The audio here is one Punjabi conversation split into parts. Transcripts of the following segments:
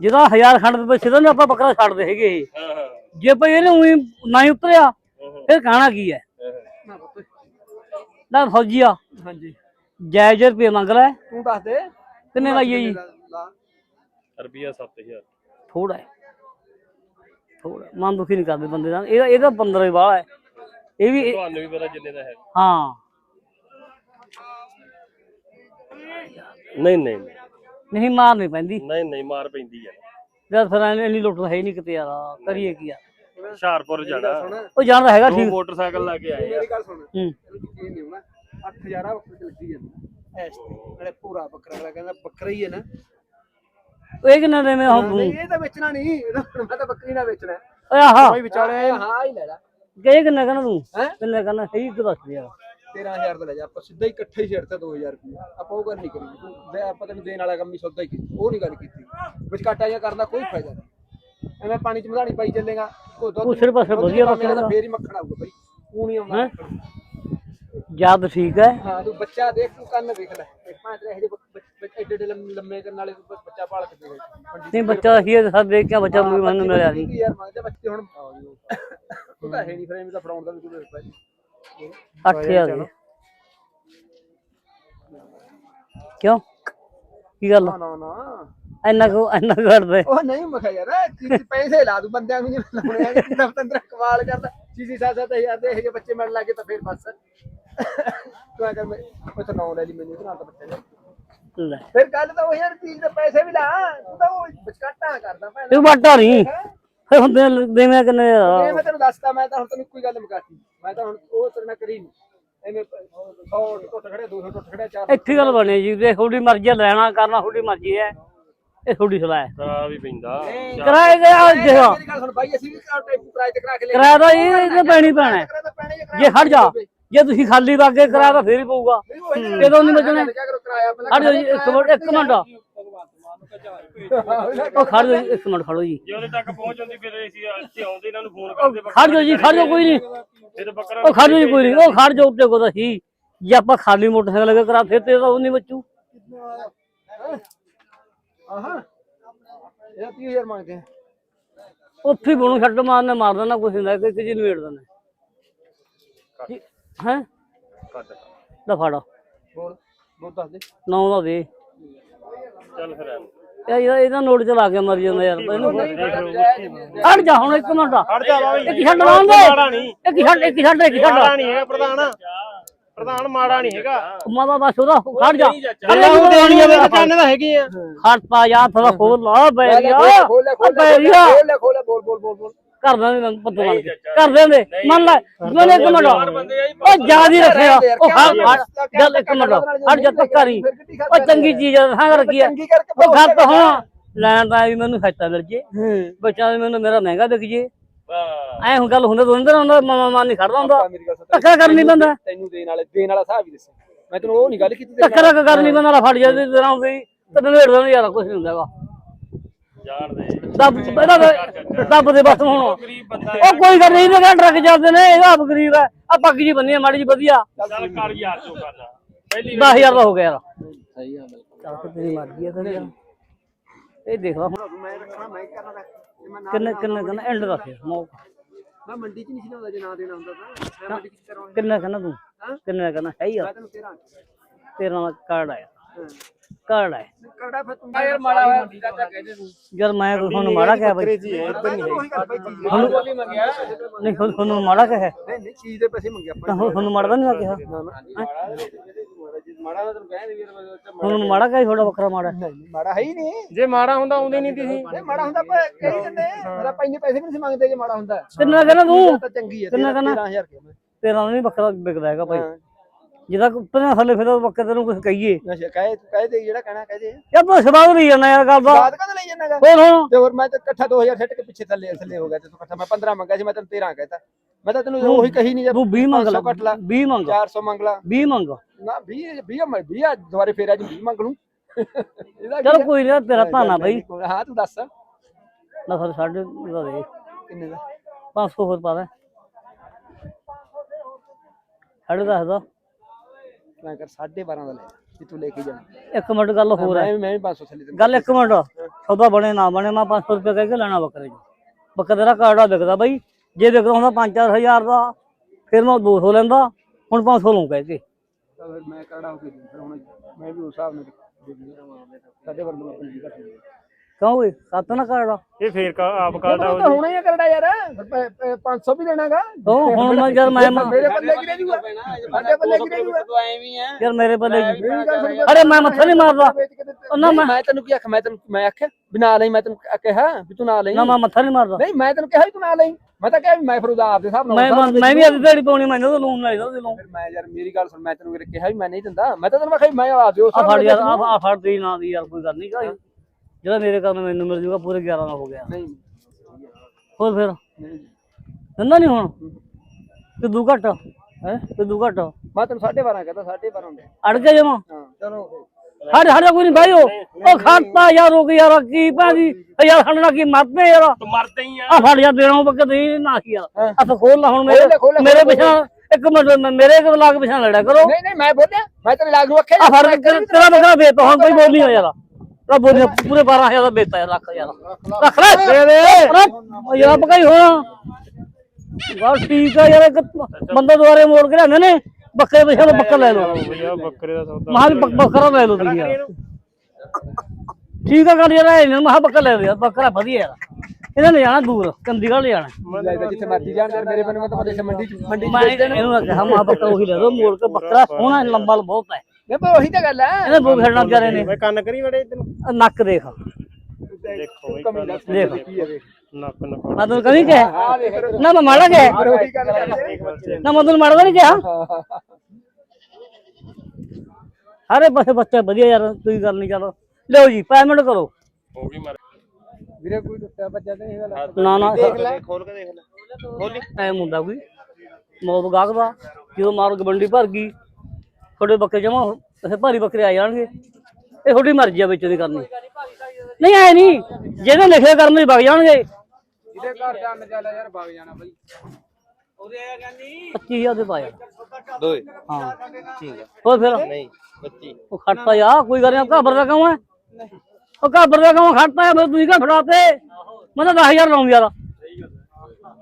ਜਿਹਦਾ ਹਜ਼ਾਰ ਖੰਡ ਦੇ ਪਿੱਛੇ ਤਾਂ ਨੀ ਆਪਾਂ ਬੱਕਰਾ ਛੱਡਦੇ ਹੈਗੇ ਇਹ। ਹਾਂ ਹਾਂ। ਜੇ ਭਈ ਇਹਨੇ ਉਹੀ ਨਾ ਹੀ ਉਤਰਿਆ ਫਿਰ ਕਹਣਾ ਕੀ ਹੈ? ਨਾ ਪੁੱਤ। ਨਾ ਫੌਜੀਆ ਹਾਂਜੀ। ਜਾਇਜ਼ ਰੁਪਏ ਮੰਗ ਲੈ। ਤੂੰ ਦੱਸ ਦੇ। ਕਿੰਨੇ ਲਾਈਏ ਜੀ? ਲਾ। ਰੁਪਿਆ 7000 ਥੋੜਾ ਹੈ। ਥੋੜਾ ਮਨ ਦੁਖੀ ਨਹੀਂ ਕਰਦੇ ਬੰਦੇ ਦਾ ਇਹਦਾ ਇਹਦਾ 15 ਹੀ ਬਾਹਲਾ ਹੈ। ਇਹ ਵੀ ਤੁਹਾਨੂੰ ਵੀ ਪਤਾ ਜਿੰਨੇ ਦਾ ਹੈ। ਹਾਂ। ਨਹੀਂ ਨਹੀਂ ਨਹੀਂ। ਮਾਰ ਨਹੀਂ ਪੈਂਦੀ। ਨਹੀਂ ਨਹੀਂ ਮਾਰ ਪੈਂਦੀ ਹੈ ਜਦ ਫਿਰ ਇੰਨੀ ਲੁੱਟ ਹੈ ਹੀ ਨਹੀਂ ਕਿਤੇ ਯਾਰ ਕਰੀਏ ਕੀ ਆ। ਹੁਸ਼ਿਆਰਪੁਰ ਜਾਣਾ। ਉਹ ਜਾਣਦਾ ਹੈਗਾ ਠੀਕ। ਮੋਟਰਸਾਈਕਲ ਲੈ ਕੇ ਆਏ ਆ ਮੇਰੀ ਗੱਲ ਸੁਣ। ਹੂੰ। ਇਹਨੂੰ ਯਕੀਨ ਨਹੀਂ ਹੋਣਾ 8000 ਆ ਬੱਕਰੇ ਲੱਗੀ ਜਾਂਦਾ ਐਸ ਤੇ ਨਾਲੇ ਪੂਰਾ ਬੱਕਰਾ ਅਗਲਾ ਕਹਿੰਦਾ ਬੱਕਰਾ ਹੀ ਹੈ ਨਾ। ਇਹ ਕਿੰਨਾ ਦੇ ਮੈਂ ਨਹੀਂ ਇਹ ਤਾਂ ਵੇਚਣਾ ਨਹੀਂ। ਮੈਂ ਤਾਂ ਬੱਕਰੀ ਨਾ ਵੇਚਣਾ। ਓਏ ਆਹਾ। ਕੋਈ ਵਿਚਾਰੇ ਹਾਂ ਹੀ ਲੈ ਲੈ। ਕਿ ਕਿੰਨਾ ਕਹਿੰਦਾ ਤੂੰ? ਹੈਂ? ਕਿੰਨਾ ਕਹਿੰਦਾ? ਸਹੀ ਇੱਕ ਦੱਸ ਯਾਰ। 13000 ਦਾ ਲੈ ਜਾ ਆਪਾਂ ਸਿੱਧਾ ਹੀ ਇਕੱਠੇ ਹੀ ਛੇੜਤਾ 2000 ਰੁਪਏ ਆਪਾਂ ਉਹ ਗੱਲ ਨਹੀਂ ਕਰੀ। ਤੂੰ ਦੇ ਆਪਾਂ ਤੈਨੂੰ ਦੇਣ ਵਾਲਾ ਕੰਮ ਹੀ ਸੌਦਾ ਹੀ ਕੀਤਾ। ਉਹ ਨਹੀਂ ਗੱਲ ਕੀਤੀ। ਵਿੱਚ ਕਾਟਾ ਜਾਂ ਕਰਨ ਦਾ ਕੋਈ ਫਾਇਦਾ ਨਹੀਂ। ਐਵੇਂ ਪਾਣੀ ਚ ਮਧਾਣੀ ਪਾਈ ਚੱਲੇਗਾ। ਦੁੱਧ ਦੂਸਰੇ ਪਾਸੇ ਦੁੱਧ ਵਧੀਆ ਤਾਂ ਬੱਕਰਾ ਫੇਰ ਹੀ ਮੱਖਣ ਆਊਗਾ ਬਈ। ਉਹ ਨਹੀਂ ਆਉਂਦਾ? ਯਾਦ ਠੀਕ ਹੈ? ਹਾਂ ਤੂੰ ਬੱਚਾ ਦੇਖ ਤੂੰ ਕੰਨ ਵੇਖ ਲੈ। ਇੱਕ ਭਾਂ ਤੇਰੇ ਇਹਦੇ ਐਡੇ ਐਡੇ ਲੰਮੇ ਕਰਨ ਵਾਲੇ ਤੂੰ ਬੱਚਾ ਪਾਲ ਕੇ ਦੇਖ ਨਹੀਂ ਬੱਚਾ ਹੀ ਸਭ ਦੇਖ ਕੇ ਬੱਚਾ ਮੈਨੂੰ ਮਿਲਿਆ ਨਹੀਂ। ਯਾਰ ਮੰਗਦੇ ਬੱਚੇ ਹੁਣ ਉਹ ਤਾਂ ਹੈ ਨਹੀਂ ਫਿਰ ਐਵੇਂ ਤਾਂ ਫੜਾਉਣ ਦਾ ਵੀ ਕੋਈ ਰੁਪਏ 8000 ਦੇ ਕਿਉਂ? ਕੀ ਗੱਲ ਨਾ ਨਾ ਇੰਨਾ ਕੁ ਇੰਨਾ ਕਰਦੇ ਉਹ ਨਹੀਂ ਮਖਾ ਯਾਰ ਚੀਜ਼ ਪੈਸੇ ਲਾ ਦੂ ਬੰਦਿਆਂ ਨੂੰ ਜਿਵੇਂ ਲਾਉਣੇ ਆ ਕਿ ਤੰਦਰ ਕਮਾਲ ਕਰਦਾ। ਚੀਜ਼ੀ ਸਾਥ ਸਾਥ ਹਜ਼ਾਰ ਦੇ ਇਹ ਬੱਚੇ ਮਿਲਣ ਲੱਗੇ ਤਾਂ ਫੇਰ ਬਸ। ਤੂੰ ਅਗਰ ਮੈਂ ਮੈਂ ਤਾਂ ਨੌ ਲੈ ਲਈ ਮੈਨੂੰ ਤਾਂ ਬੱਚੇ ਨੇ ਲੈ। ਫਿਰ ਗੱਲ ਤਾਂ ਉਹ ਯਾਰ ਚੀਜ਼ ਦੇ ਪੈਸੇ ਵੀ ਲਾ ਤੂੰ ਤਾਂ ਉਹ ਬਚਕਾਟਾ ਕਰਦਾ ਭੈਣ। ਤੂੰ ਬਾਟਾ ਨਹੀਂ। ਫਿਰ ਹੁੰਦੇ ਦੇਵੇਂ ਕਿੰਨੇ ਇਹ ਮੈਂ ਤੈਨੂੰ ਦੱਸਤਾ ਮੈਂ ਤਾਂ ਹੁਣ ਤੈਨੂੰ ਕੋਈ ਗੱਲ ਮੁਕਾਤੀ। ਮੈਂ ਤਾਂ ਹੁਣ ਉਹ ਤੇਰੇ ਨਾਲ ਕਰੀ ਨਹੀਂ ਐਵੇਂ 100 ਟੁੱਟ ਖੜੇ 200 ਟੁੱਟ ਖੜੇ 400 ਇੱਥੇ ਗੱਲ ਬਣੀ ਜੀ। ਤੇ ਤੁਹਾਡੀ ਮਰਜ਼ੀ ਹੈ, ਲੈਣਾ ਕਰਨਾ ਤੁਹਾਡੀ ਮਰਜ਼ੀ ਹੈ। ਇਹ ਤੁਹਾਡੀ ਸਲਾਹ ਹੈ। ਕਰਾ ਵੀ ਪੈਂਦਾ। ਕਿਰਾਏ ਗਿਆ ਦੇਖੋ। ਮੇਰੀ ਗੱਲ ਸੁਣ ਬਾਈ ਅਸੀਂ ਵੀ ਟੈਂਪੂ ਕਿਰਾਏ ਤੇ ਕਰਾ ਕੇ ਲੈ ਕਿਰਾਇਆ ਤਾਂ ਇਹ ਇਹ ਤਾਂ ਪੈਣੀ ਪੈਣਾ। ਹੈ। ਜੇ ਹਟ ਜਾ ਜੇ ਤੁਸੀਂ ਖਾਲੀ ਵਾਗੇ ਕਿਰਾਇਆ ਤਾਂ ਫੇਰ ਹੀ ਪਊਗਾ। ਕਿਦੋਂ ਨਹੀਂ ਬਚਣਾ। ਕਿਆ ਕਰੋ ਕਿਰਾਇਆ। ਪਹਿਲਾਂ ਹਟ ਜਾ ਜੀ ਇੱਕ ਮਿੰਟ ਇੱਕ ਮਿੰਟ। ਉਹ ਖੜ ਜਾ ਜੀ, ਇੱਕ ਮਿੰਟ ਖੜੋ ਜੀ। ਜੇ ਉਹਦੇ ਤੱਕ ਪਹੁੰਚ ਜਾਂਦੀ ਫਿਰ ਅਸੀਂ ਇੱਥੇ ਆਉਂਦੇ ਇਹਨਾਂ ਨੂੰ ਫੋਨ ਕਰਦੇ ਖੜ ਜਾ ਜੀ ਖੜ ਜਾ ਕੋਈ ਨਹੀਂ। ਫਿਰ ਬੱਕਰਾ ਉਹ ਖੜ ਜਾ ਜੀ ਕੋਈ ਨਹੀਂ। ਉਹ ਖੜ ਜਾ ਉੱਤੇ ਕੋਦਾ ਸੀ ਜੇ ਆਪਾਂ ਖਾਲੀ ਮੋਟਰਸਾਈਕਲ ਲਗਾ ਕਰਾ ਫਿਰ ਤੇ ਤਾਂ ਉਹ ਨਹੀਂ ਬਚੂ। ਆਹਾਂ। ਇਹ 30000 ਮੰਗਦੇ ਆ। ਉੱਥੇ ਹੀ ਬਣੂ ਛੱਡ ਮਾਰਨੇ ਮਾਰ ਦੇਣਾ ਕੁਛ ਨਹੀਂ ਕਿ ਜੀ ਨਵੇੜ ਦੇਣਾ। ਹੈ? ਕੱਟ। ਦਾ ਫੜ। ਬੋਲ ਬੋਲ ਦੱਸ ਦੇ। ਨੌ ਦਾ ਦੇ। ਚੱਲ ਫਿਰ ਐਂ। ਯਾਰ ਇਹਦਾ ਇਹਦਾ ਨੋਟ ਚਲਾ ਕੇ ਮਰ ਜਾਂਦਾ ਯਾਰ ਇਹਨੂੰ ਹਟ ਜਾ ਹੁਣ ਇੱਕ ਮਿੰਟ। ਹਟ ਜਾ ਬਾਈ ਇੱਕ ਛੱਡ ਲਾਉਣ ਦੇ ਮਾੜਾ ਨਹੀਂ। ਇੱਕ ਛੱਡ ਇੱਕ ਛੱਡ ਇੱਕ ਛੱਡ। ਮਾੜਾ ਨਹੀਂ ਹੈਗਾ ਪ੍ਰਧਾਨ। ਪ੍ਰਧਾਨ ਮਾੜਾ ਨਹੀਂ ਹੈਗਾ। ਮਾਵਾ ਬਸ ਉਹਦਾ ਖੜ ਜਾ। ਗੱਲਾਂ ਉਹ ਦੇਣੀਆਂ ਮੇਰੇ ਕੰਨ ਦਾ ਹੈਗੀ ਆ। ਖੜ ਪਾ ਯਾਰ ਥੋੜਾ ਖੋਲ ਲਾ ਬੈਰੀਆ। ਬੈਰੀਆ। ਖੋਲ ਖੋਲ ਬੋਲ ਬੋਲ ਬੋਲ। ਬੋਲ ਕਰ ਦਿੰਦੇ ਪੱਤੂ ਬਣ ਕੇ। ਕਰ ਦਿੰਦੇ ਮੰਨ ਲੈ ਮੈਨੂੰ ਇੱਕ ਮਿੰਟ ਉਹ ਜਿਆਦੀ ਰੱਖਿਆ। ਉਹ ਹਰ ਹਰ ਜਦ ਇੱਕ ਮਿੰਟ ਹਟ ਜਾ ਤੱਕ ਕਰੀ ਉਹ ਚੰਗੀ ਚੀਜ਼ ਹਾਂ ਰੱਖੀ ਹੈ ਉਹ ਘਰ ਤੋਂ ਹੁਣ ਲੈਣ ਦਾ ਵੀ ਮੈਨੂੰ ਸੱਚਾ ਮਿਲ ਜੇ। ਬੱਚਾ ਵੀ ਮੈਨੂੰ ਮੇਰਾ ਮਹਿੰਗਾ ਵਿਕ ਜੇ। ਐ ਹੁਣ ਗੱਲ ਹੁੰਦੇ ਤੋਂ ਅੰਦਰ ਹੁੰਦਾ ਮਾਮਾ ਮਾਨ ਨਹੀਂ ਖੜਦਾ ਹੁੰਦਾ। ਗੱਲ ਧੱਕਾ ਕਰਨੀ ਬੰਦਾ ਤੈਨੂੰ ਦੇਣ ਵਾਲੇ ਦੇਣ ਵਾਲਾ ਹਿਸਾਬ ਹੀ ਦੱਸ। ਮੈਂ ਤੈਨੂੰ ਉਹ ਨਹੀਂ ਗੱਲ ਕੀਤੀ ਧੱਕਾ ਕਰਨੀ ਬੰਦਾ ਫੜ ਜਾਂਦੇ ਤੇਰਾ ਵੀ। ਤੇ ਨਵੇੜ ਦੋ ਯਾਰ ਕੁਝ ਨਹੀਂ ਹੁੰਦਾ ਹੈਗਾ। ਜਾਣ ਦੇ ਦੱਬ ਇਹਦਾ ਤਾਂ ਦੱਬ ਦੇ ਬਸ ਹੁਣ। ਉਹ ਕੋਈ ਗੱਲ ਨਹੀਂ ਨਾ ਟਰੱਕ ਜਾਂਦੇ ਨੇ ਇਹਦਾ ਆਪ ਗਰੀਬ ਹੈ। ਆ ਪੱਗ ਜੀ ਬੰਨੀ ਆ ਮਾੜੀ ਜੀ ਵਧੀਆ। ਚੱਲ ਕਰ ਯਾਰ ਚੋ ਕਰਨਾ। ਪਹਿਲੀ 10000 ਦਾ ਹੋ ਗਿਆ ਯਾਰ। ਸਹੀ ਆ ਚੱਲ ਤੇ ਤੇਰੀ ਮਰਜ਼ੀ ਹੈ ਤੇ ਯਾਰ। ਇਹ ਦੇਖ ਲਾ। ਹੁਣ ਮੈਂ ਰੱਖਣਾ ਮੈਂ ਕਰਨਾ ਰੱਖ ਕਿੰਨੇ ਕਿੰਨੇ ਕਿੰਨੇ ਐਂਡ ਦਾ ਫਿਰ ਮੌਕਾ। ਮੈਂ ਮੰਡੀ 'ਚ ਨਹੀਂ ਸੀ ਲਾਉਂਦਾ ਜੇ ਨਾ ਦੇਣਾ ਹੁੰਦਾ ਤਾਂ। ਮੈਂ ਮੰਡੀ 'ਚ ਕਰਾਉਣਾ ਕਿੰਨਾ ਕਹਿੰਦਾ ਤੂੰ? ਕਿੰਨਾ ਕਹਿੰਦਾ? ਹੈ ਯਾਰ ਮੈਂ ਤੈਨੂੰ 13 ਤੇਰਾ ਨਾਲ ਕਾਰਡ ਆਇਆ ਹਾਂ। ਕਰੜਾ ਫਿਰ ਤੂੰ। ਯਾਰ ਮਾੜਾ ਹੋਇਆ ਚਾਚਾ ਕਹਿੰਦੇ ਤੂੰ। ਯਾਰ ਮੈਂ ਤੁਹਾਨੂੰ ਮਾੜਾ ਕਿਹਾ ਬਈ। ਜੀ ਹੈ ਉਹੀ ਗੱਲ ਬਾਈ ਚੀਜ਼। ਹੁਣ ਬੋਲੀ ਮੰਗਿਆ। ਨਹੀਂ ਤੁਹਾਨੂੰ ਤੁਹਾਨੂੰ ਮਾੜਾ ਕਿਹਾ। ਨਹੀਂ ਨਹੀਂ ਚੀਜ਼ ਦੇ ਪੈਸੇ ਮੰਗੇ ਆਪਾਂ ਤਾਂ ਹੁਣ ਤੁਹਾਨੂੰ ਮਾੜਾ ਤਾਂ ਨਹੀਂ ਮੈਂ ਕਿਹਾ। ਨਾ ਨਾ। ਮਾੜਾ ਮਾੜਾ ਤੈਨੂੰ ਕਹਿੰਦੇ ਵੀਰ ਤੁਹਾਨੂੰ ਮਾੜਾ ਕਿਹਾ ਸੀ, ਤੁਹਾਡਾ ਵੱਖਰਾ ਮਾੜਾ। ਹੈ। ਨਹੀਂ ਮਾੜਾ ਹੈ ਹੀ ਨਹੀਂ। ਜੇ ਮਾੜਾ ਹੁੰਦਾ ਆਉਂਦੇ ਨਹੀਂ ਤੁਸੀਂ। ਇਹ ਮਾੜਾ ਹੁੰਦਾ ਪਰ ਕਹੀ ਜਾਂਦੇ ਮੇਰਾ ਪੈਨੇ ਪੈਸੇ ਵੀ ਨਹੀਂ ਸੀ ਮੰਗਦੇ ਜੇ ਮਾੜਾ ਹੁੰਦਾ। ਕਿੰਨਾ ਕਹਿੰਦਾ ਤੂੰ? ਤਾਂ ਚੰਗੀ ਹੈ ਕਿੰਨਾ ਕਹਿੰਦਾ? 13000 ਕਿਹਾ ਮੈਂ। ਤੇਰਾ ਨਹੀਂ ਵੱਖਰਾ ਵਿਕਦਾ ਹੈਗਾ ਭਾਈ। ਜਿਹਦਾ ਉੱਪਰ ਨਾ ਥੱਲੇ ਫਿਰ ਬੱਕੇ ਤੈਨੂੰ ਕੁਝ ਕਹੀਏ। ਅੱਛਾ ਕਹੇ ਕਹੇ ਦੇ ਜਿਹੜਾ ਕਹਿਣਾ ਕਹੇ ਦੇ। ਯਾਰ ਤੂੰ ਸਵਾਦ ਨਹੀਂ ਜਾਂਦਾ ਯਾਰ ਗੱਲ ਦਾ। ਬਾਤ ਕਦ ਲਈ ਜਾਣਾਗਾ ਹੋਰ ਹੁਣ। ਤੇ ਹੋਰ ਮੈਂ ਤਾਂ ਇਕੱਠਾ 2000 ਛੱਡ ਕੇ ਪਿੱਛੇ ਥੱਲੇ ਥੱਲੇ ਹੋ ਗਿਆ ਤੇ ਤੂੰ ਇਕੱਠਾ। ਮੈਂ 15 ਮੰਗਿਆ ਸੀ ਮੈਂ ਤੈਨੂੰ 13 ਕਹਿਤਾ। ਮੈਂ ਤਾਂ ਤੈਨੂੰ ਉਹੀ ਕਹੀ ਨਹੀਂ ਤੂੰ 20 ਮੰਗ ਲਾ 500 ਕੱਟ ਲਾ। 20 ਮੰਗ। 400 ਮੰਗ ਲਾ। 20 ਮੰਗ। ਨਾ 20 20 ਮੈਂ 20 ਦੁਬਾਰੇ ਫੇਰ ਅੱਜ 20 ਮੰਗ ਲੂੰ ਚਲ? ਕੋਈ ਨਾ ਤੇਰਾ ਭਾਣਾ ਬਈ। ਹਾਂ ਤੂੰ ਦੱਸ। ਨਾ ਫਿਰ ਸਾਡੇ ਦਾ ਦੇ। ਕਿੰਨੇ ਦਾ? 500 ਹੋਰ ਪਾ ਦੇ। ਸਾਡੇ ਦੱਸ ਦਾ। ਮੈਂ ਕਰ 12.5 ਦਾ ਲੈ ਕਿ ਤੂੰ ਲੈ ਕੇ ਜਾ ਇੱਕ ਮਿੰਟ ਗੱਲ ਹੋਰ ਹੈ। ਮੈਂ ਮੈਂ ਵੀ 500 ਥੱਲੇ ਤੈਨੂੰ ਗੱਲ ਇੱਕ ਮਿੰਟ। ਸੌਦਾ ਬਣੇ ਨਾ ਬਣੇ ਮੈਂ 500 ਰੁਪਏ ਕਹਿ ਕੇ ਲੈਣਾ ਬੱਕਰੇ ਚ। ਬੱਕਰੇ ਦਾ ਕਾਰਡਾ ਵਿਕਦਾ ਬਾਈ। ਜੇ ਵਿਕਦਾ ਹੁੰਦਾ 5-4000 ਦਾ ਫਿਰ ਮੈਂ 200 ਲੈਂਦਾ ਹੁਣ 500 ਲਊਂ ਕਹਿ ਕੇ। ਤਾਂ ਫਿਰ ਮੈਂ ਕਰੜਾ ਹੋ ਕੇ ਫਿਰ ਹੁਣ ਮੈਂ ਵੀ ਉਸ ਹਿਸਾਬ ਨਾਲ ਸਾਡੇ ਵਰਗ ਨੂੰ ਆਪਣੀ ਘੱਟ ਕਿਉਂ ਓਏ? ਸੱਤ ਨਾ ਕਾਰਡਾ ਇਹ ਫੇਰ ਕਾ ਆਪ ਕਾਟਾ ਤਾਂ ਹੋਣਾ ਹੀ ਆ ਕਰੜਾ ਯਾਰ। 500 ਵੀ ਦੇਣਾਗਾ। ਉਹ ਹੁਣ ਮੈਂ ਜਦ ਮੈਂ ਮੇਰੇ ਪੱਲੇ ਕੀ ਰਹਿ ਜੂਗਾ ਸਾਡੇ ਪੱਲੇ ਕੀ ਰਹਿ ਜੂਗਾ ਯਾਰ ਮੇਰੇ ਪੱਲੇ ਮੇਰੀ ਗੱਲ ਸੁਣ ਅਰੇ ਮੈਂ ਮੱਥਾ ਨਹੀਂ ਮਾਰਦਾ। ਕੇ। ਉਹ ਨਾ ਮੈਂ ਮੈਂ ਤੈਨੂੰ ਕੀ ਆਖ? ਮੈਂ ਤੈਨੂੰ ਮੈਂ ਆਖਿਆ ਵੀ ਨਾ ਲਈ ਮੈਂ ਤੈਨੂੰ ਕਿਹਾ ਵੀ ਤੂੰ ਨਾ ਲਈ। ਨਾ ਮੈਂ ਮੱਥਾ ਨਹੀਂ ਮਾਰਦਾ। ਨਹੀਂ ਮੈਂ ਤੈਨੂੰ ਕਿਹਾ ਵੀ ਤੂੰ ਨਾ ਲਈ। ਮੈਂ ਤਾਂ ਕਿਹਾ ਵੀ ਮੈਂ ਫਿਰ ਉਹਦਾ ਆਪਦੇ ਹਿਸਾਬ ਨਾਲ ਮੈਂ ਮੈਂ ਵੀ ਅੱਜ ਦਿਹਾੜੀ ਪਾਉਣੀ ਮੈਨੂੰ ਤਾਂ ਲੂਣ ਲਾਈਦਾ ਉਹਦੇ ਲੂਣ ਫਿਰ ਮੈਂ ਯਾਰ ਮੇਰੀ ਗੱਲ ਸੁਣ ਮੈਂ ਤੈਨੂੰ ਕਿਹਾ ਵੀ ਮੈਂ ਨਹੀਂ ਦਿੰਦਾ। ਮੈਂ ਤਾਂ ਤੈਨੂੰ ਮੈਂ ਕਿਹਾ ਵੀ ਮੈਂ ਆ ਹਿਸਾਬ ਫੜ ਨਾਲ ਯਾਰ ਦੇ ਆ ਆ ਫੜ ਦੇ ਨਾ ਦੀ ਯਾਰ ਕੋਈ ਗੱਲ ਨਹੀਂ ਕਾਹੀ ਜਿਹੜਾ ਮੇਰੇ ਕੰਮ ਮੈਨੂੰ ਮਿਲ ਜੂਗਾ ਪੂਰੇ 11 ਦਾ ਹੋ ਗਿਆ। ਨਹੀਂ। ਹੋਰ ਫਿਰ? ਨਹੀਂ। ਦਿੰਦਾ ਨਹੀਂ ਹੁਣ? ਕਿਦੂ ਘਟ ਹੈ? ਕਿਦੂ ਘਟ। ਮੈਂ ਤੈਨੂੰ 12.5 ਕਹਤਾ 12.5 ਹੁੰਦੇ। ਅੜ ਕੇ ਜਮਾ? ਹਾਂ। ਚਲੋ। ਹਟ ਹਟ ਕੋਈ ਨਹੀਂ ਭਾਈ ਉਹ ਖਾਤਾ ਯਾਰ ਰੁਕ ਯਾਰ ਕੀ ਭਾਜੀ ਯਾਰ ਹਣਨਾ ਕੀ ਮਰਦੇ ਯਾਰ? ਤੂੰ ਮਰਦਾ ਹੀ ਆ। ਆ ਫੜ ਯਾਰ ਦੇਣਾ ਬੱਕੇ ਦੇ ਨਾ ਕੀ ਯਾਰ ਆ ਖੋਲ ਲਾ ਹੁਣ ਮੇਰੇ ਮੇਰੇ। ਪਿਛਾ ਇੱਕ ਮਿੰਟ ਮੇਰੇ ਕੋਲ ਲਾਗ ਪਿਛਾ ਲੜਿਆ ਕਰੋ। ਨਹੀਂ ਨਹੀਂ ਮੈਂ ਬੋਲਿਆ ਮੈਂ ਤੇਰੇ ਲਾਗ ਨੂੰ ਆਖਿਆ ਆ ਫੜ ਤੇਰਾ ਹੁਣ ਕੋਈ ਬੋਲ ਨਹੀਂ ਹੋ ਯਾਰ। ਰਾ ਬੋਲ ਪੂਰੇ 12000 ਦਾ ਵੇਚਤਾ ਯਾਰ ਰੱਖ ਯਾਰ। ਰੱਖ ਲੈ। ਦੇ ਦੇ। ਯਾਰ ਪਕਾਈ ਹੋਣਾ। ਗੱਲ ਠੀਕ ਆ ਯਾਰ ਇੱਕ ਬੰਦਾ ਦੁਆਰੇ ਮੋੜ ਕੇ ਲਿਆਂਦੇ ਨੇ। ਬੱਕਰੇ ਪਿਛਾ ਬੱਕਰਾ ਲੈ ਲਓ। ਬੱਕਰੇ ਦਾ ਸੌਦਾ। ਮਹਾਂ ਵੀ ਬੱਕ- ਬੱਕਰਾ ਲੈ ਲਓ ਤੁਸੀਂ ਯਾਰ। ਠੀਕ ਆ ਗੱਲ ਯਾਰ ਇਹਨਾਂ ਮਹਾ ਬੱਕਰਾ ਲੈ ਲਓ ਯਾਰ ਬੱਕਰਾ ਵਧੀਆ ਯਾਰ। ਇਹਨਾਂ ਨੇ ਜਾਣਾ ਦੂਰ ਚੰਡੀਗੜ੍ਹ ਲੈ ਜਾਣਾ ਲੈ ਜਾ ਜਿੱਥੇ ਮਰਜ਼ੀ ਜਾਣ ਯਾਰ ਮੇਰੇ ਮੈਨੂੰ ਮੈਂ ਤਾਂ ਪਤਾ ਮੰਡੀ ਚ ਮੰਡੀ ਚ ਮੈਂ ਇਹਨੂੰ ਕਿਹਾ ਮਹਾ ਬੱਕਰਾ ਉਹੀ ਲੈ ਲਓ ਮੋੜ ਕੇ ਬੱਕਰਾ ਸੋਹਣਾ ਲੰਬਾ ਬਹੁਤ ਹੈ। ਪਰ ਉਹੀ ਤਾਂ ਗੱਲ ਹੈ ਇਹਨੇ ਬੋਲ ਛੱਡਣਾ ਵਿਚਾਰੇ ਨੇ। ਮੈਂ ਕੰਨ ਕਰੀ ਵੜੇ ਤੈਨੂੰ। ਆਹ ਨੱਕ ਦੇਖ। ਦੇਖੋ ਬਈ ਦੇਖ। ਨੱਕ ਨੱਕ ਮੈਂ ਤੈਨੂੰ ਕਦੀ ਕਿਹਾ? ਆ ਦੇਖ। ਨਾ ਮੈਂ ਮਾੜਾ ਕਿਹਾ। ਉਹੀ ਗੱਲ ਹੈ ਨਾ ਮੈਂ ਤੈਨੂੰ ਮਾੜਾ ਤਾਂ ਨਹੀਂ ਕਿਹਾ? ਸਾਰੇ ਪਾਸੇ ਬੱਚੇ ਵਧੀਆ ਯਾਰ ਕੋਈ ਗੱਲ ਨਹੀਂ ਚਲੋ। ਲਿਓ ਜੀ ਪੇਮੈਂਟ ਕਰੋ। ਉਹ ਵੀ ਮਰ। ਵੀਰੇ ਕੋਈ ਟੁੱਟਿਆ ਬੱਜਾ ਤਾਂ ਨਹੀਂ ਹੈਗਾ ਨਾ ਨਾ। ਖੋਲ ਕੇ ਦੇਖ ਲੈ। ਖੋਲੀ ਟਾਈਮ ਹੁੰਦਾ ਕੋਈ। ਮੌਤ ਗਾਹਕ ਦਾ ਜਦੋਂ ਮਾਰਗ ਬੰਡੀ ਭਰ ਗਈ ਤੁਹਾਡੇ ਬੱਕਰੇ ਜਮਾ ਇਹ ਭਾਰੀ ਬੱਕਰੇ ਆ ਜਾਣਗੇ। ਇਹ ਤੁਹਾਡੀ ਮਰਜ਼ੀ ਆ ਵਿੱਚ ਦੀ ਕਰਨੀ। ਨਹੀਂ ਐ ਨਹੀਂ। ਜਿਹਨੇ ਲਿਖੇ ਕਰਨ ਲਈ ਵਗ ਜਾਣਗੇ। ਇਹਦੇ ਘਰ ਜਾਣ ਚੱਲ ਯਾਰ ਵਗ ਜਾਣਾ ਬਾਈ। 25000 ਦੇ ਪਾਇਆ। ਦੋਏ। ਹਾਂ। ਠੀਕ ਹੈ ਹੋਰ ਫਿਰ? ਨਹੀਂ 25 ਉਹ ਖੜਤਾ ਯਾ ਕੋਈ ਗੱਲ ਨਹੀਂ ਘਾਬਰ ਦਾ ਕੰਮ ਹੈ ਉਹ ਘਾਬਰ ਦਾ ਕੰਮ ਖੜਤਾ ਹੈ ਮੈਂ ਤੁਸੀਂ ਕਾ ਫੜਾਤੇ ਮੈਂ ਤਾਂ 10000 ਲਾਉਂ ਯਾਰ।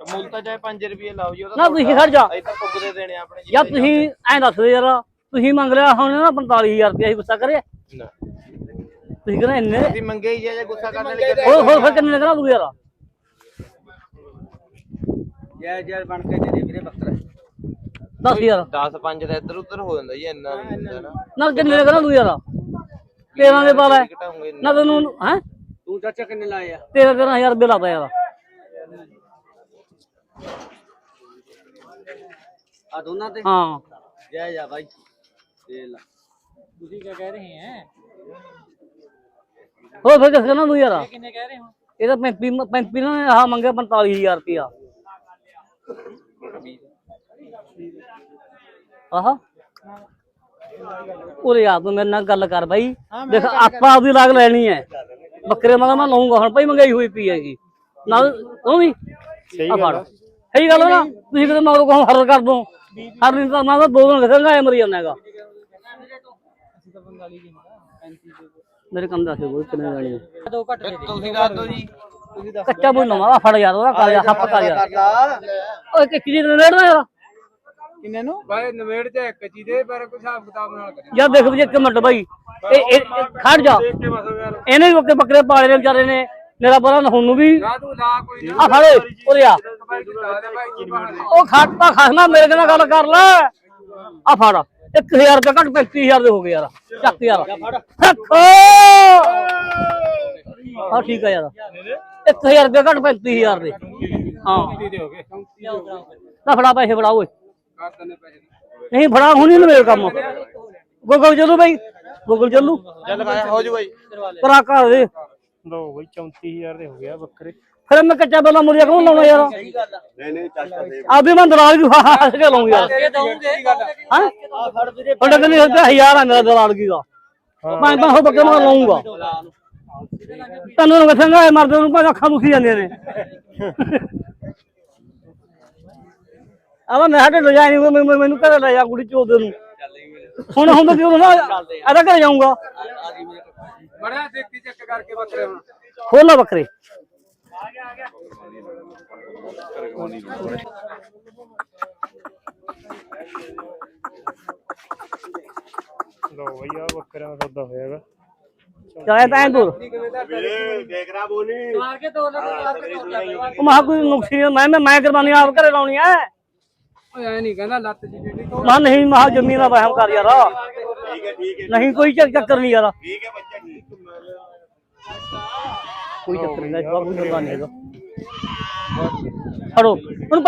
ਮੁੱਲ ਤਾਂ ਚਾਹੇ 5 ਰੁਪਏ ਲਾਓ ਜੀ ਉਹਦਾ ਨਾ ਤੁਸੀਂ ਖੜ ਜਾ। ਅਸੀਂ ਤਾਂ ਪੁੱਗਦੇ ਦੇਣੇ ਆਪਣੇ ਯਾਰ ਤੁਸੀਂ ਐਂ ਦੱਸ ਦੇ ਯਾਰ। ਤੁਸੀਂ ਮੰਗ ਲਿਆ ਹੁਣ ਨਾ 45000 ਰੁਪਏ ਅਸੀਂ ਗੁੱਸਾ ਕਰਿਆ। ਨਾ। ਤੁਸੀਂ ਕਹਿੰਦੇ ਇੰਨੇ ਤੁਸੀਂ ਮੰਗੇ ਹੀ ਜੇ ਗੁੱਸਾ ਕਰਨ ਵਾਲੀ ਹੋਰ ਹੋਰ ਫਿਰ ਕਿੰਨੇ ਕਰਾਂ ਤੂੰ ਯਾਰ? ਜੈ ਜੈ ਬਣ ਕੇ ਦੇ ਦੇ ਵੀਰੇ ਬੱਕਰਾ ਦੱਸ ਯਾਰ 10 5 ਦਾ ਇੱਧਰ ਉੱਧਰ ਹੋ ਜਾਂਦਾ ਜੀ ਇੰਨਾ ਨਹੀਂ ਹੁੰਦਾ ਨਾ। ਨਾ ਕਿੰਨੇ ਕਰਾਂ ਤੂੰ ਯਾਰ? ਤੇਰਾਂ ਦੇ ਪਾ ਲੈ। ਘਟਾਉਂਗੇ ਨਾ ਤੈਨੂੰ ਹੈ? ਤੂੰ ਚਾਚਾ ਕਿੰਨੇ ਲਾਏ ਆ? ਤੇਰਾਂ ਤੇਰਾਂ ਹਜ਼ਾਰ ਰੁਪਏ ਲਾਤਾ ਯਾਰ। ਆ ਦੋਨਾਂ ਤੇ? ਹਾਂ। ਜੈ ਜਾ ਬਾਈ। ਤੁਸੀਂ ਕੀ ਕਹਿ ਰਹੇ ਹੈ? ਹੋਰ ਫਿਰ ਕਿਸ ਕਰਨਾ ਤੂੰ ਯਾਰ? ਕਿੰਨੇ ਕਹਿ ਰਹੇ ਹੋ? ਇਹਦਾ 35 35 ਨੇ ਆਹ ਮੰਗਿਆ 45000 ਰੁਪਿਆ ਆਹਾ। ਉਰੇ ਯਾਰ ਤੂੰ ਮੇਰੇ ਨਾਲ ਗੱਲ ਕਰ ਬਾਈ। ਦੇਖ ਆਪਾਂ ਆਪਦੀ ਲਾਗ ਲੈਣੀ ਹੈ। ਬੱਕਰੇ ਮਗਾ ਮੈਂ ਲਊਂਗਾ ਹੁਣ ਭਾਈ ਮੰਗਾਈ ਹੋਈ ਪਈ ਹੈਗੀ। ਨਾਲ ਉਹ ਵੀ? ਸਹੀ ਆ ਫੜ। ਸਹੀ ਗੱਲ ਆ ਨਾ? ਤੁਸੀਂ ਕਿਤੇ ਮਗਰੋਂ ਕਹੋ ਹਰ ਕਰ ਦੋ। ਹਰ ਦਿਨ ਤਾਂ ਮੈਂ ਤਾਂ ਦੋ ਦਿਨ ਖੰਗਾ ਐ ਮਰੀ ਜਾਂਦਾ ਹੈਗਾ। ਮੇਰੇ ਕੰਮ ਦੱਸ ਕੋਈ ਕਿੰਨੇ ਲੈਣੀ ਹੈ ਦੋ ਘੱਟ ਦੇ ਤੁਸੀਂ ਦੱਸ ਦਿਓ ਜੀ। ਤੁਸੀਂ ਦੱਸ ਕੱਚਾ ਬੋਲ ਨਾ ਫੜ ਯਾਰ ਉਹਦਾ ਕਰ ਯਾਰ ਹੱਪ ਕਰ ਯਾਰ। ਓਏ ਕਿ ਚੀਜ਼ ਨੇ ਲੈਣਾ ਯਾਰ? ਕਿੰਨੇ ਨੂੰ? ਬਾਈ ਨਵੇੜ ਤੇ ਇੱਕ ਚੀ ਦੇ ਪਰ ਕੋਈ ਹਿਸਾਬ ਕਿਤਾਬ ਨਾਲ ਕਰੀ ਯਾਰ ਦੇਖ ਵੀ ਇੱਕ ਮਿੰਟ ਬਾਈ ਇਹ ਇਹ ਇਹ ਖੜ ਜਾ। ਇਹਨੇ ਵੀ ਬੱਕੇ ਬੱਕਰੇ ਪਾਲੇ ਨੇ ਵਿਚਾਰੇ ਨੇ। ਮੇਰਾ ਬਰਾ ਹੁਣ ਵੀ। ਨਾ ਤੂੰ ਲਾ ਕੋਈ ਆ ਫੜੇ ਉਰੇ ਆ। ਬਾਈ ਤੂੰ ਲਾ ਦੇ ਬਾਈ ਕੀ ਬਹਾਨੇ ਉਹ ਖਾਟਾ ਖਾਸਨਾ ਮੇਰੇ ਨਾਲ ਗੱਲ ਕਰ ਲੈ। ਆ ਫੜ। 1000 ਰੁਪਏ ਘੱਟ 35000 ਦੇ ਹੋ ਗਏ ਯਾਰ ਚੱਕ ਯਾਰ। ਰੱਖੋ! ਆ ਠੀਕ ਆ ਯਾਰ। 1000 ਰੁਪਏ ਘੱਟ 35000 ਦੇ ਹਾਂ ਦੇ। ਹੋ। ਗਏ 34 ਹੋ ਗਏ ਨਾ ਫੜਾ ਪੈਸੇ ਫੜਾ ਓਏ। ਨਹੀਂ ਫੜਾ ਹੁਣ ਹੀ ਮੇਰੇ ਕੰਮ। ਗੂਗਲ ਚੱਲੂ ਬਈ। ਗੂਗਲ ਚੱਲੂ। ਚੱਲ ਲਗਾਇਆ ਹੋ ਜੂ ਬਾਈ। ਕਰਾ ਕਰ ਦੇ। ਲੋ ਬਈ 34000 ਦੇ ਹੋ ਗਿਆ ਬੱਕਰੇ ਫਿਰ ਮੈਂ ਕੱਚਾ ਬੋਲਾ ਮੁਰੀਆ ਕੌਣ ਲਾਉਣਾ ਯਾਰ। ਨਹੀਂ ਨਹੀਂ ਚਾਚਾ ਦੇ। ਆ ਵੀ ਮੈਂ ਦਲਾਲ ਵੀ ਹੱਸ ਕੇ ਲਾਉਂ ਯਾਰ ਹਾਂ? ਆ ਫੜ ਵੀਰੇ ਤੁਹਾਡੇ ਕਹਿੰਦੇ ਹੁੰਦਾ ਹਜ਼ਾਰ ਆ ਮੇਰਾ ਦਲਾਲਗੀ ਦਾ। ਮੈਂ ਮੈਂ ਹੋ ਬੱਕੇ ਮੈਂ ਲਾਉਂਗਾ। ਤੈਨੂੰ ਨੂੰ ਕਹਾਂਗਾ ਮਰਦੇ ਨੂੰ ਭਾਵੇਂ ਅੱਖਾਂ ਦੁਖੀ ਜਾਂਦੀਆਂ ਨੇ। ਆਵਾ ਮੈਂ ਸਾਡੇ ਲੈ ਜਾਣੀ ਮੈਨੂੰ ਘਰੇ ਲੈ ਜਾ ਕੁੜੀ ਚੋਦੇ ਨੂੰ। ਹੁਣ ਹੁਣ ਕਿਉਂ ਨਾ ਆਦਾ ਘਰੇ ਜਾਊਂਗਾ। ਬੜਾ ਦੇਖੀ ਚੱਕ ਕਰਕੇ ਬੱਕਰੇ ਹੁਣ। ਖੋਲਾ ਬੱਕਰੇ। ਲੋ ਬਈ ਆ ਬੱਕਰਿਆਂ ਦਾ ਸੌਦਾ ਹੋਇਆਗਾ ਚਾਹੇ ਤਾਂ ਐਂ ਦੂਰ ਵੀਰੇ ਦੇਖ ਰਾ ਬੋਨੀ ਮਾਰ ਕੇ ਦੋ ਲੱਖ ਲਾ ਕੇ ਤੋੜ ਲੈ ਉਹ ਮਾ ਕੋਈ ਨੁਕਸੀ ਨਹੀਂ, ਮੈਂ ਮੈਂ ਮੈਂ ਕੁਰਬਾਨੀ ਆਪ ਘਰੇ ਲਾਉਣੀ ਐ ਓਏ ਐ ਨਹੀਂ ਕਹਿੰਦਾ ਲੱਤ ਜੀ ਜਿਹੜੀ ਮਾ ਨਹੀਂ ਮਾ ਜਮੀਨ ਦਾ ਵਹਿਮ ਕਰ ਯਾਰ ਠੀਕ ਹੈ ਠੀਕ ਹੈ ਨਹੀਂ ਕੋਈ ਚੱਕ- ਚੱਕਰ ਨਹੀਂ ਯਾਰ ਠੀਕ ਹੈ ਬੱਚਾ ਠੀਕ ਕੋਈ ਚੱਕਰ ਨਹੀਂ ਬਾਬੂ ਕੁਰਬਾਨੀ ਹੈਗਾ ਫੜੋ ਉਹਨੂੰ